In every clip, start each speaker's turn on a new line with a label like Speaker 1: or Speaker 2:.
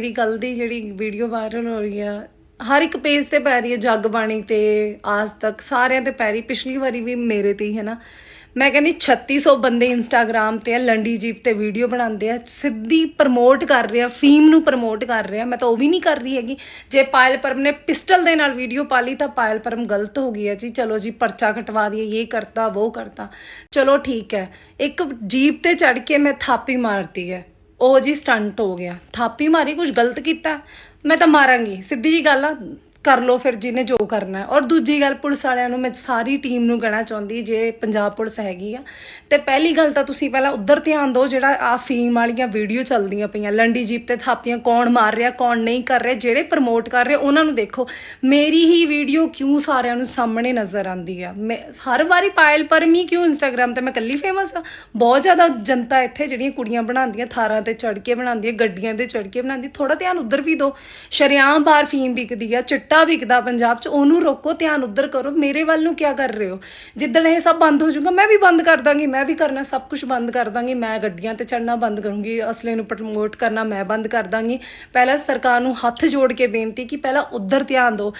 Speaker 1: ਮੇਰੀ ਕੱਲ ਦੀ ਜਿਹੜੀ ਵੀਡੀਓ ਵਾਇਰਲ ਹੋ ਰਹੀ ਆ, ਹਰ ਇੱਕ ਪੇਜ ਤੇ ਪੈ ਰਹੀ ਹੈ ਜੱਗ ਬਾਣੀ ਤੇ, ਆਜ ਤੱਕ, ਸਾਰਿਆਂ ਤੇ ਪੈ ਰਹੀ, ਪਿਛਲੀ ਵਾਰੀ ਵੀ ਮੇਰੇ ਤੇ ਹੀ, ਹੈ ਨਾ? ਮੈਂ ਕਹਿੰਦੀ 3600 ਬੰਦੇ ਇੰਸਟਾਗ੍ਰam ਤੇ ਆ, ਲੰਡੀ ਜੀਪ ਤੇ ਵੀਡੀਓ ਬਣਾਉਂਦੇ ਆ, ਸਿੱਧੀ ਪ੍ਰਮੋਟ ਕਰ ਰਿਹਾ ਫੀਮ ਨੂੰ ਪ੍ਰਮੋਟ ਕਰ ਰਿਹਾ, ਮੈਂ ਤਾਂ ਉਹ ਵੀ ਨਹੀਂ ਕਰ ਰਹੀ ਹੈਗੀ। ਜੇ ਪਾਇਲ ਪਰਮ ਨੇ ਪਿਸਟਲ ਦੇ ਨਾਲ ਵੀਡੀਓ ਪਾ ਲਈ ਤਾਂ ਪਾਇਲ ਪਰਮ ਗਲਤ ਹੋ ਗਈ ਹੈ ਜੀ। ਚਲੋ ਜੀ, ਪਰਚਾ ਕਟਵਾ ਦਈਏ, ਇਹ ਕਰਤਾ ਉਹ ਕਰਤਾ। ਚਲੋ ਠੀਕ ਹੈ, ਇੱਕ ਜੀਪ ਤੇ ਚੜ ਕੇ ਮੈਂ ਥਾਪੀ ਮਾਰਤੀ ਹੈ। ਉਹ ਜੀ ਸਟੰਟ ਹੋ ਗਿਆ। ਥਾਪੀ ਮਾਰੀ ਕੁਝ ਗਲਤ ਕੀਤਾ, ਮੈਂ ਤਾਂ ਮਾਰਾਂਗੀ। ਸਿੱਧੀ ਜੀ ਗੱਲ ਆ ਕਰ ਲੋ ਫਿਰ ਜਿਹਨੇ ਜੋ ਕਰਨਾ ਔਰ ਦੂਜੀ ਗੱਲ, ਪੁਲਿਸ ਵਾਲਿਆਂ ਨੂੰ ਮੈਂ ਸਾਰੀ ਟੀਮ ਨੂੰ ਕਹਿਣਾ ਚਾਹੁੰਦੀ ਜੇ ਪੰਜਾਬ ਪੁਲਿਸ ਹੈਗੀ ਆ। ਤੇ ਪਹਿਲੀ ਗੱਲ ਤਾਂ ਤੁਸੀਂ ਪਹਿਲਾਂ ਉਧਰ ਧਿਆਨ ਦਿਓ, ਜਿਹੜਾ ਆ ਫੀਮ ਵਾਲੀਆਂ ਵੀਡੀਓ ਚੱਲਦੀਆਂ ਪਈਆਂ, ਲੰਡੀ ਜੀਪ ਤੇ ਥਾਪੀਆਂ, ਕੌਣ ਮਾਰ ਰਿਹਾ, ਕੌਣ ਨਹੀਂ ਕਰ ਰਿਹਾ, ਜਿਹੜੇ ਪ੍ਰਮੋਟ ਕਰ ਰਹੇ, ਉਹਨਾਂ ਨੂੰ ਦੇਖੋ। ਮੇਰੀ ਹੀ ਵੀਡੀਓ ਕਿਉਂ ਸਾਰਿਆਂ ਨੂੰ ਸਾਹਮਣੇ ਨਜ਼ਰ ਆਉਂਦੀ ਆ? ਮੈਂ ਹਰ ਵਾਰੀ ਪਾਇਲ ਪਰਮੀ ਕਿਉਂ ਇੰਸਟਾਗ੍ਰam ਤੇ ਮੈਂ ਕੱਲੀ ਫੇਮਸ ਆ? ਬਹੁਤ ਜ਼ਿਆਦਾ ਜਨਤਾ ਇੱਥੇ ਜਿਹੜੀਆਂ ਕੁੜੀਆਂ ਬਣਾਉਂਦੀਆਂ, ਥਾਰਾਂ ਤੇ ਚੜ ਕੇ ਬਣਾਉਂਦੀਆਂ, ਗੱਡੀਆਂ ਤੇ ਚੜ ਕੇ ਬਣਾਉਂਦੀ ਥੋੜਾ ਧਿਆਨ ਉਧਰ ਵੀ ਦਿਓ। ਸ਼ਰਿਆਮ ਬਾਰ ਫੀਮ ਵਿਕਦੀ ਆ, ਚਿੱਟਾ ਵਿਕਦਾ ਪੰਜਾਬ 'ਚ, ਉਹਨੂੰ ਰੋਕੋ, ਧਿਆਨ ਉੱਧਰ ਕਰੋ। ਮੇਰੇ ਵੱਲ ਨੂੰ ਕੀ ਕਰ ਰਹੇ ਹੋ? ਜਿੱਦਣ ਇਹ ਸਭ ਬੰਦ ਹੋ ਜਾਊਗਾ, ਮੈਂ ਵੀ ਬੰਦ ਕਰ ਦਾਂਗੀ, ਮੈਂ ਵੀ ਕਰਨਾ, ਸਭ ਕੁਝ ਬੰਦ ਕਰ ਦਾਂਗੀ। ਮੈਂ ਗੱਡੀਆਂ ਤੇ ਚੜਨਾ ਬੰਦ ਕਰੂੰਗੀ, ਅਸਲੇ ਨੂੰ ਪ੍ਰਮੋਟ ਕਰਨਾ ਮੈਂ ਬੰਦ ਕਰ ਦਾਂਗੀ। ਪਹਿਲਾਂ ਸਰਕਾਰ ਨੂੰ ਹੱਥ ਜੋੜ ਕੇ ਬੇਨਤੀ ਕਿ ਪਹਿਲਾਂ ਉੱਧਰ ਧਿਆਨ ਦਿਓ।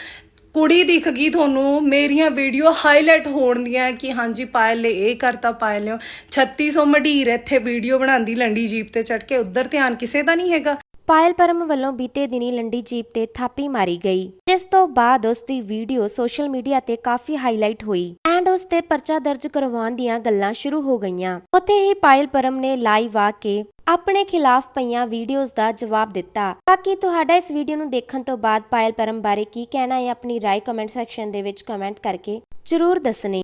Speaker 1: ਕੁੜੀ ਦਿਖ ਗਈ ਤੁਹਾਨੂੰ, ਮੇਰੀਆਂ ਵੀਡੀਓ ਹਾਈਲਾਈਟ ਹੋਣ ਦੀਆਂ ਕਿ ਹਾਂਜੀ, ਪਾਇਲ ਨੇ ਇਹ ਕਰਤਾ, ਪਾਇਲ ਨੇ ਉਹ। 3600 ਮਢੀਰ ਇੱਥੇ ਵੀਡੀਓ ਬਣਾਉਂਦੀ ਲੰਡੀ ਜੀਪ ਤੇ ਚੜ ਕੇ, ਉੱਧਰ ਧਿਆਨ ਕਿਸੇ ਦਾ ਨਹੀਂ ਹੈਗਾ।
Speaker 2: ਪਾਇਲ ਪਰਮ ਵੱਲੋਂ ਬੀਤੇ ਦਿਨੀ ਲੰਡੀ ਜੀਪ ਤੇ ਥਾਪੀ ਮਾਰੀ ਗਈ, ਜਿਸ ਤੋਂ ਬਾਅਦ ਉਸ ਦੀ ਵੀਡੀਓ ਸੋਸ਼ਲ ਮੀਡੀਆ ਤੇ ਕਾਫੀ ਹਾਈਲਾਈਟ ਹੋਈ ਐਂਡ ਉਸ ਤੇ ਪਰਚਾ ਦਰਜ ਕਰਵਾਉਣ ਦੀਆਂ ਗੱਲਾਂ ਸ਼ੁਰੂ ਹੋ ਗਈਆਂ। ਉੱਥੇ ਹੀ ਪਾਇਲ ਪਰਮ ਨੇ ਲਾਈਵ ਆ ਕੇ ਆਪਣੇ ਖਿਲਾਫ ਪਈਆਂ ਵੀਡੀਓਜ਼ ਦਾ ਜਵਾਬ ਦਿੱਤਾ। ਬਾਕੀ ਤੁਹਾਡਾ ਇਸ ਵੀਡੀਓ ਨੂੰ ਦੇਖਣ ਤੋਂ ਬਾਅਦ ਪਾਇਲ ਪਰਮ ਬਾਰੇ ਕੀ ਕਹਿਣਾ ਹੈ, ਆਪਣੀ ਰਾਏ ਕਮੈਂਟ ਸੈਕਸ਼ਨ ਦੇ ਵਿੱਚ ਕਮੈਂਟ ਕਰਕੇ ਜ਼ਰੂਰ ਦੱਸਣੀ।